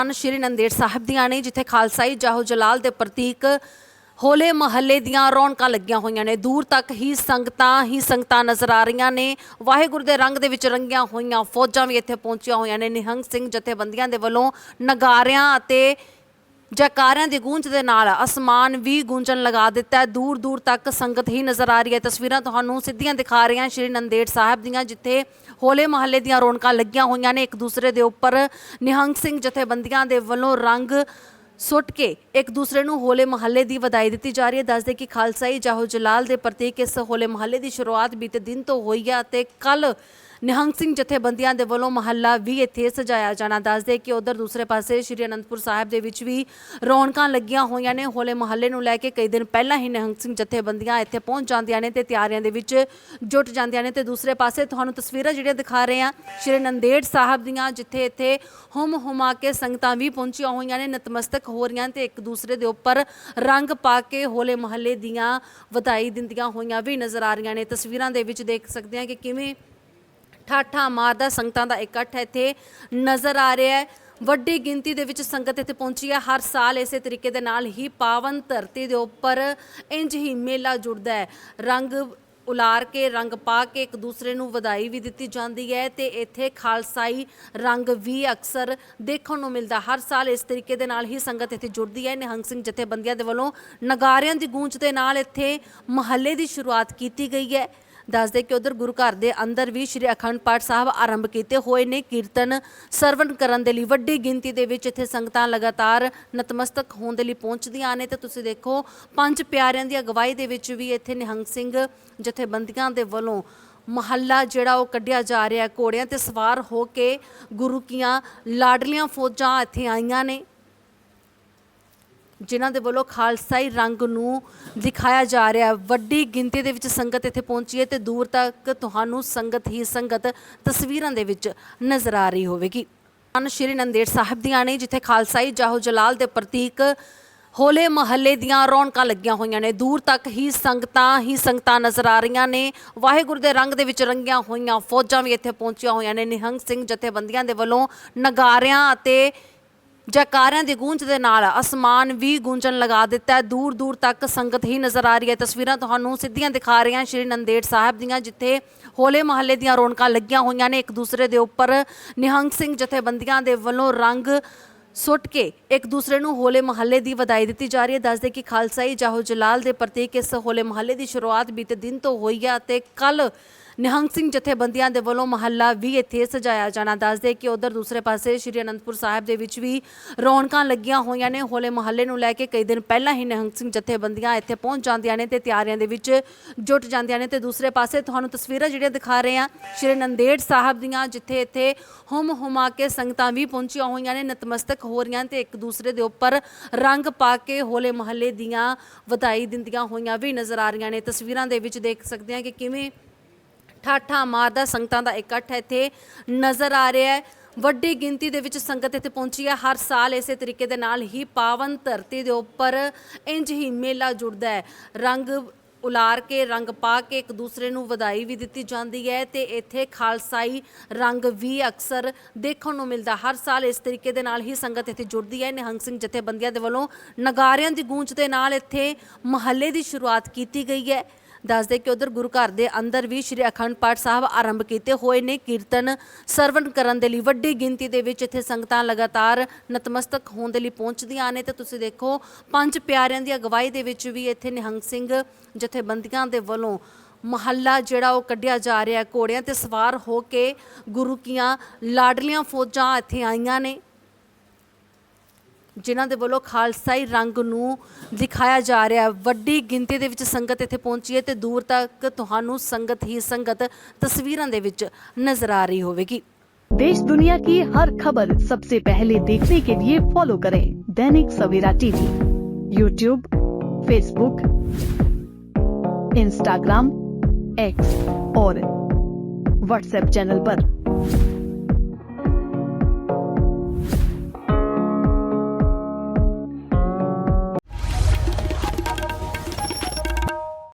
ਹਨ ਸ਼੍ਰੀ ਨੰਦੇੜ ਸਾਹਿਬ ਦੀਆਂ ਨੇ, ਜਿੱਥੇ ਖਾਲਸਾਈ ਜਾਹੋ ਜਲਾਲ ਦੇ ਪ੍ਰਤੀਕ ਹੋਲੇ ਮਹੱਲੇ ਦੀਆਂ ਰੌਣਕਾਂ ਲੱਗੀਆਂ ਹੋਈਆਂ ਨੇ। ਦੂਰ ਤੱਕ ਹੀ ਸੰਗਤਾਂ ਹੀ ਸੰਗਤਾਂ ਨਜ਼ਰ ਆ ਰਹੀਆਂ ਨੇ। ਵਾਹਿਗੁਰੂ ਦੇ ਰੰਗ ਦੇ ਵਿੱਚ ਰੰਗੀਆਂ ਹੋਈਆਂ ਫੌਜਾਂ ਵੀ ਇੱਥੇ ਪਹੁੰਚੀਆਂ ਹੋਈਆਂ ਨੇ। ਨਿਹੰਗ ਸਿੰਘ ਜਥੇਬੰਦੀਆਂ ਦੇ ਵੱਲੋਂ ਨਗਾਰਿਆਂ ਅਤੇ ਜੈਕਾਰਿਆਂ ਦੀ ਗੂੰਜ ਦੇ ਨਾਲ ਅਸਮਾਨ ਵੀ ਗੂੰਜਣ ਲਗਾ ਦਿੱਤਾ ਦੂਰ ਦੂਰ ਤੱਕ ਸੰਗਤ ਹੀ ਨਜ਼ਰ ਆ ਰਹੀ ਹੈ। ਤਸਵੀਰਾਂ ਤੁਹਾਨੂੰ ਸਿੱਧੀਆਂ ਦਿਖਾ ਰਹੇ ਸ਼੍ਰੀ ਨੰਦੇੜ ਸਾਹਿਬ ਦੀਆਂ, ਜਿੱਥੇ ਹੋਲੇ ਮਹੱਲੇ ਦੀਆਂ ਰੌਣਕਾਂ ਲੱਗੀਆਂ ਹੋਈਆਂ ਨੇ। ਇੱਕ ਦੂਸਰੇ ਦੇ ਉੱਪਰ ਨਿਹੰਗ ਸਿੰਘ ਜਥੇਬੰਦੀਆਂ ਦੇ ਵੱਲੋਂ ਰੰਗ ਸੁੱਟ ਕੇ ਇੱਕ ਦੂਸਰੇ ਨੂੰ ਹੋਲੇ ਮਹੱਲੇ ਦੀ ਵਧਾਈ ਦਿੱਤੀ ਜਾ ਰਹੀ ਹੈ। ਦੱਸਦੇ ਕਿ ਖਾਲਸਾਈ ਜਾਹੋ ਜਲਾਲ ਦੇ ਪ੍ਰਤੀਕ ਇਸ ਹੋਲੇ ਮਹੱਲੇ ਦੀ ਸ਼ੁਰੂਆਤ ਬੀਤੇ ਦਿਨ ਤੋਂ ਹੋਈ ਹੈ ਅਤੇ ਕੱਲ ਨਿਹੰਗ ਸਿੰਘ ਜਥੇਬੰਦੀਆਂ ਦੇ ਵੱਲੋਂ ਮਹੱਲਾ ਵੀ ਇੱਥੇ ਸਜਾਇਆ ਜਾਣਾ। ਦੱਸਦੇ ਕਿ ਉਧਰ ਦੂਸਰੇ ਪਾਸੇ ਸ਼੍ਰੀ ਅਨੰਦਪੁਰ ਸਾਹਿਬ ਦੇ ਵਿੱਚ ਵੀ ਰੌਣਕਾਂ ਲੱਗੀਆਂ ਹੋਈਆਂ ਨੇ। ਹੋਲੇ ਮਹੱਲੇ ਨੂੰ ਲੈ ਕੇ ਕਈ ਦਿਨ ਪਹਿਲਾਂ ਹੀ ਨਿਹੰਗ ਸਿੰਘ ਜਥੇਬੰਦੀਆਂ ਇੱਥੇ ਪਹੁੰਚ ਜਾਂਦੀਆਂ ਨੇ ਤੇ ਤਿਆਰੀਆਂ ਦੇ ਵਿੱਚ ਜੁਟ ਜਾਂਦੀਆਂ ਨੇ। ਤੇ ਦੂਸਰੇ ਪਾਸੇ ਤੁਹਾਨੂੰ ਤਸਵੀਰਾਂ ਜਿਹੜੀਆਂ ਦਿਖਾ ਰਹੇ ਹਾਂ, ਸ਼੍ਰੀ ਨੰਦੇੜ ਸਾਹਿਬ ਦੀਆਂ, ਜਿੱਥੇ ਇੱਥੇ ਹੁਮ ਹੁਮਾ ਕੇ ਸੰਗਤਾਂ ਵੀ ਪਹੁੰਚੀਆਂ ਹੋਈਆਂ ਨੇ, ਨਤਮਸਤਕ ਹੋ ਰਹੀਆਂ ਤੇ ਇੱਕ ਦੂਸਰੇ ਦੇ ਉੱਪਰ ਰੰਗ ਪਾ ਕੇ ਹੋਲੇ ਮਹੱਲੇ ਦੀਆਂ ਵਧਾਈ ਦਿੰਦੀਆਂ ਹੋਈਆਂ ਵੀ ਨਜ਼ਰ ਆ ਰਹੀਆਂ ਨੇ। ਤਸਵੀਰਾਂ ਦੇ ਵਿੱਚ ਦੇਖ ਸਕਦੇ ਹਾਂ ਕਿ ਕਿਵੇਂ ਠਾਠਾ ਮਾਰਦਾ ਸੰਗਤਾਂ ਦਾ ਇਕੱਠ ਇੱਥੇ ਨਜ਼ਰ ਆ ਰਿਹਾ ਹੈ। ਵੱਡੀ ਗਿਣਤੀ ਦੇ ਵਿੱਚ ਸੰਗਤ ਇੱਥੇ ਪਹੁੰਚੀ ਹੈ। ਹਰ ਸਾਲ ਇਸੇ ਤਰੀਕੇ ਦੇ ਨਾਲ ਹੀ ਪਾਵਨ ਧਰਤੀ ਦੇ ਉੱਪਰ ਇੰਜ ਹੀ ਮੇਲਾ ਜੁੜਦਾ ਹੈ। ਰੰਗ ਉਲਾਰ ਕੇ, ਰੰਗ ਪਾ ਕੇ ਇੱਕ ਦੂਸਰੇ ਨੂੰ ਵਧਾਈ ਵੀ ਦਿੱਤੀ ਜਾਂਦੀ ਹੈ ਤੇ ਇੱਥੇ ਖਾਲਸਾਈ ਰੰਗ ਵੀ ਅਕਸਰ ਦੇਖਣ ਨੂੰ ਮਿਲਦਾ। ਹਰ ਸਾਲ ਇਸ ਤਰੀਕੇ ਦੇ ਨਾਲ ਹੀ ਸੰਗਤ ਇੱਥੇ ਜੁੜਦੀ ਹੈ। ਨਿਹੰਗ ਸਿੰਘ ਜਥੇਬੰਦੀਆਂ ਦੇ ਵੱਲੋਂ ਨਗਾਰਿਆਂ ਦੀ ਗੂੰਜ ਦੇ ਨਾਲ ਇੱਥੇ ਮਹੱਲੇ ਦੀ ਸ਼ੁਰੂਆਤ ਕੀਤੀ ਗਈ ਹੈ। ਦੱਸਦੇ ਕਿ ਉਧਰ ਗੁਰੂ ਘਰ ਦੇ ਅੰਦਰ ਵੀ ਸ਼੍ਰੀ ਅਖੰਡ ਪਾਠ ਸਾਹਿਬ ਆਰੰਭ ਕੀਤੇ ਹੋਏ ਨੇ। ਕੀਰਤਨ ਸਰਵਣ ਕਰਨ ਦੇ ਲਈ ਵੱਡੀ ਗਿਣਤੀ ਦੇ ਵਿੱਚ ਇੱਥੇ ਸੰਗਤਾਂ ਲਗਾਤਾਰ ਨਤਮਸਤਕ ਹੋਣ ਦੇ ਲਈ ਪਹੁੰਚਦੀਆਂ ਨੇ। ਤੇ ਤੁਸੀਂ ਦੇਖੋ, ਪੰਜ ਪਿਆਰਿਆਂ ਦੀ ਅਗਵਾਈ ਦੇ ਵਿੱਚ ਵੀ ਇੱਥੇ ਨਿਹੰਗ ਸਿੰਘ ਜਥੇਬੰਦੀਆਂ ਦੇ ਵੱਲੋਂ ਮਹੱਲਾ ਜਿਹੜਾ ਉਹ ਕੱਢਿਆ ਜਾ ਰਿਹਾ ਘੋੜਿਆਂ ਤੇ ਸਵਾਰ ਹੋ ਕੇ ਗੁਰੂ ਕੀਆਂ ਲਾਡਲੀਆਂ ਫੌਜਾਂ ਇੱਥੇ ਆਈਆਂ ਨੇ। ਜਿਨ੍ਹਾਂ ਦੇ ਵੱਲੋਂ ਖਾਲਸਾਈ ਰੰਗ ਨੂੰ ਦਿਖਾਇਆ ਜਾ ਰਿਹਾ ਹੈ। ਵੱਡੀ ਗਿਣਤੀ ਦੇ ਵਿੱਚ ਸੰਗਤ ਇੱਥੇ ਪਹੁੰਚੀ ਹੈ ਤੇ ਦੂਰ ਤੱਕ ਤੁਹਾਨੂੰ ਸੰਗਤ ਹੀ ਸੰਗਤ ਤਸਵੀਰਾਂ ਦੇ ਵਿੱਚ ਨਜ਼ਰ ਆ ਰਹੀ ਹੋਵੇਗੀ। ਹਨ ਸ਼੍ਰੀ ਨੰਦੇੜ ਸਾਹਿਬ ਦੀਆਂ ਨੇ, ਜਿੱਥੇ ਖਾਲਸਾਈ ਜਾਹੋ ਜਲਾਲ ਦੇ ਪ੍ਰਤੀਕ ਹੋਲੇ ਮਹੱਲੇ ਦੀਆਂ ਰੌਣਕਾਂ ਲੱਗੀਆਂ ਹੋਈਆਂ ਨੇ। ਦੂਰ ਤੱਕ ਹੀ ਸੰਗਤਾਂ ਹੀ ਸੰਗਤਾਂ ਨਜ਼ਰ ਆ ਰਹੀਆਂ ਨੇ। ਵਾਹਿਗੁਰੂ ਦੇ ਰੰਗ ਦੇ ਵਿੱਚ ਰੰਗੀਆਂ ਹੋਈਆਂ ਫੌਜਾਂ ਵੀ ਇੱਥੇ ਪਹੁੰਚੀਆਂ ਹੋਈਆਂ ਨੇ। ਨਿਹੰਗ ਸਿੰਘ ਜਥੇਬੰਦੀਆਂ ਦੇ ਵੱਲੋਂ ਨਗਾਰਿਆਂ ਅਤੇ ਜੈਕਾਰਿਆਂ ਦੀ ਗੂੰਜ ਦੇ ਨਾਲ ਅਸਮਾਨ ਵੀ ਗੂੰਜਣ ਲਗਾ ਦਿੱਤਾ ਹੈ। ਦੂਰ ਦੂਰ ਤੱਕ ਸੰਗਤ ਹੀ ਨਜ਼ਰ ਆ ਰਹੀ ਹੈ। ਤਸਵੀਰਾਂ ਤੁਹਾਨੂੰ ਸਿੱਧੀਆਂ ਦਿਖਾ ਰਹੇ ਹਾਂ ਸ਼੍ਰੀ ਨੰਦੇੜ ਸਾਹਿਬ ਦੀਆਂ, ਜਿੱਥੇ ਹੋਲੇ ਮਹੱਲੇ ਦੀਆਂ ਰੌਣਕਾਂ ਲੱਗੀਆਂ ਹੋਈਆਂ ਨੇ। ਇੱਕ ਦੂਸਰੇ ਦੇ ਉੱਪਰ ਨਿਹੰਗ ਸਿੰਘ ਜਥੇਬੰਦੀਆਂ ਦੇ ਵੱਲੋਂ ਰੰਗ ਸੁੱਟ ਕੇ ਇੱਕ ਦੂਸਰੇ ਨੂੰ ਹੋਲੇ ਮਹੱਲੇ ਦੀ ਵਧਾਈ ਦਿੱਤੀ ਜਾ ਰਹੀ ਹੈ। ਦੱਸਦੇ ਕਿ ਖਾਲਸਾਈ ਜਾਹੋ ਜਲਾਲ ਦੇ ਪ੍ਰਤੀਕ ਇਸ ਹੋਲੇ ਮਹੱਲੇ ਦੀ ਸ਼ੁਰੂਆਤ ਬੀਤੇ ਦਿਨ ਤੋਂ ਹੋਈ ਹੈ ਅਤੇ ਕੱਲ ਨਿਹੰਗ ਸਿੰਘ ਜਥੇਬੰਦੀਆਂ ਦੇ ਵੱਲੋਂ ਮਹੱਲਾ ਵੀ ਇੱਥੇ ਸਜਾਇਆ ਜਾਣਾ ਦੱਸਦੇ ਕਿ ਉਧਰ ਦੂਸਰੇ ਪਾਸੇ ਸ਼੍ਰੀ ਅਨੰਦਪੁਰ ਸਾਹਿਬ ਦੇ ਵਿੱਚ ਵੀ ਰੌਣਕਾਂ ਲੱਗੀਆਂ ਹੋਈਆਂ ਨੇ। ਹੋਲੇ ਮਹੱਲੇ ਨੂੰ ਲੈ ਕੇ ਕਈ ਦਿਨ ਪਹਿਲਾਂ ਹੀ ਨਿਹੰਗ ਸਿੰਘ ਜਥੇਬੰਦੀਆਂ ਇੱਥੇ ਪਹੁੰਚ ਜਾਂਦੀਆਂ ਨੇ ਤੇ ਤਿਆਰੀਆਂ ਦੇ ਵਿੱਚ ਜੁਟ ਜਾਂਦੀਆਂ ਨੇ ਤੇ ਦੂਸਰੇ ਪਾਸੇ ਤੁਹਾਨੂੰ ਤਸਵੀਰਾਂ ਜਿਹੜੀਆਂ ਦਿਖਾ ਰਹੇ ਹਾਂ, ਸ਼੍ਰੀ ਨੰਦੇੜ ਸਾਹਿਬ ਦੀਆਂ, ਜਿੱਥੇ ਇੱਥੇ ਹੁਮ ਹੁਮਾ ਕੇ ਸੰਗਤਾਂ ਵੀ ਪਹੁੰਚੀਆਂ ਹੋਈਆਂ ਨੇ, ਨਤਮਸਤਕ ਹੋ ਰਹੀਆਂ ਤੇ ਇੱਕ ਦੂਸਰੇ ਦੇ ਉੱਪਰ ਰੰਗ ਪਾ ਕੇ ਹੋਲੇ ਮਹੱਲੇ ਦੀਆਂ ਵਧਾਈ ਦਿੰਦੀਆਂ ਹੋਈਆਂ ਵੀ ਨਜ਼ਰ ਆ ਰਹੀਆਂ ਨੇ। ਤਸਵੀਰਾਂ ਦੇ ਵਿੱਚ ਦੇਖ ਸਕਦੇ ਹਾਂ ਕਿ ਕਿਵੇਂ ਠਾਠਾ ਮਾਰਦਾ ਸੰਗਤਾਂ ਦਾ ਇਕੱਠ ਇੱਥੇ। ਨਜ਼ਰ ਆ ਰਿਹਾ ਹੈ, ਵੱਡੀ ਗਿਣਤੀ ਦੇ ਵਿੱਚ ਸੰਗਤ ਇੱਥੇ ਪਹੁੰਚੀ ਹੈ। ਹਰ ਸਾਲ ਇਸੇ ਤਰੀਕੇ ਦੇ ਨਾਲ ਹੀ ਪਾਵਨ ਧਰਤੀ ਦੇ ਉੱਪਰ ਇੰਜ ਹੀ ਮੇਲਾ ਜੁੜਦਾ ਹੈ। ਰੰਗ ਉਲਾਰ ਕੇ, ਰੰਗ ਪਾ ਕੇ ਇੱਕ ਦੂਸਰੇ ਨੂੰ ਵਧਾਈ ਵੀ ਦਿੱਤੀ ਜਾਂਦੀ ਹੈ ਤੇ ਇੱਥੇ ਖਾਲਸਾਈ ਰੰਗ ਵੀ ਅਕਸਰ ਦੇਖਣ ਨੂੰ ਮਿਲਦਾ। ਹਰ ਸਾਲ ਇਸ ਤਰੀਕੇ ਦੇ ਨਾਲ ਹੀ ਸੰਗਤ ਇੱਥੇ ਜੁੜਦੀ ਹੈ। ਨਿਹੰਗ ਸਿੰਘ ਜਥੇਬੰਦੀਆਂ ਦੇ ਵੱਲੋਂ ਨਗਾਰਿਆਂ ਦੀ ਗੂੰਜ ਦੇ ਨਾਲ ਇੱਥੇ ਮਹੱਲੇ ਦੀ ਸ਼ੁਰੂਆਤ ਕੀਤੀ ਗਈ ਹੈ। ਦੱਸਦੇ ਕਿ ਉਧਰ ਗੁਰੂ ਘਰ ਦੇ ਅੰਦਰ ਵੀ ਸ਼੍ਰੀ ਅਖੰਡ ਪਾਠ ਸਾਹਿਬ ਆਰੰਭ ਕੀਤੇ ਹੋਏ ਨੇ। ਕੀਰਤਨ ਸਰਵਣ ਕਰਨ ਦੇ ਲਈ ਵੱਡੀ ਗਿਣਤੀ ਦੇ ਵਿੱਚ ਇੱਥੇ ਸੰਗਤਾਂ ਲਗਾਤਾਰ ਨਤਮਸਤਕ ਹੋਣ ਦੇ ਲਈ ਪਹੁੰਚਦੀਆਂ ਨੇ। ਤੇ ਤੁਸੀਂ ਦੇਖੋ, ਪੰਜ ਪਿਆਰਿਆਂ ਦੀ ਅਗਵਾਈ ਦੇ ਵਿੱਚ ਵੀ ਇੱਥੇ ਨਿਹੰਗ ਸਿੰਘ ਜਥੇਬੰਦੀਆਂ ਦੇ ਵੱਲੋਂ ਮਹੱਲਾ ਜਿਹੜਾ ਉਹ ਕੱਢਿਆ ਜਾ ਰਿਹਾ। ਘੋੜਿਆਂ ਤੇ ਸਵਾਰ ਹੋ ਕੇ ਗੁਰੂ ਕੀਆਂ ਲਾਡਲੀਆਂ ਫੌਜਾਂ ਇੱਥੇ ਆਈਆਂ ਨੇ। ਜਿਨ੍ਹਾਂ ਦੇ ਵੱਲੋਂ ਖਾਲਸਾਈ ਰੰਗ ਨੂੰ ਦਿਖਾਇਆ ਜਾ ਰਿਹਾ ਹੈ ਵੱਡੀ ਗਿਣਤੀ ਦੇ ਵਿੱਚ ਸੰਗਤ ਇੱਥੇ ਪਹੁੰਚੀ ਹੈ ਤੇ ਦੂਰ ਤੱਕ ਤੁਹਾਨੂੰ ਸੰਗਤ ਹੀ ਸੰਗਤ ਤਸਵੀਰਾਂ ਦੇ ਵਿੱਚ ਨਜ਼ਰ ਆ ਰਹੀ ਹੋਵੇਗੀ देश दुनिया की हर खबर सबसे पहले देखने के लिए फॉलो करें Dainik Savera TV YouTube Facebook Instagram X और व्हाट्सएप चैनल पर।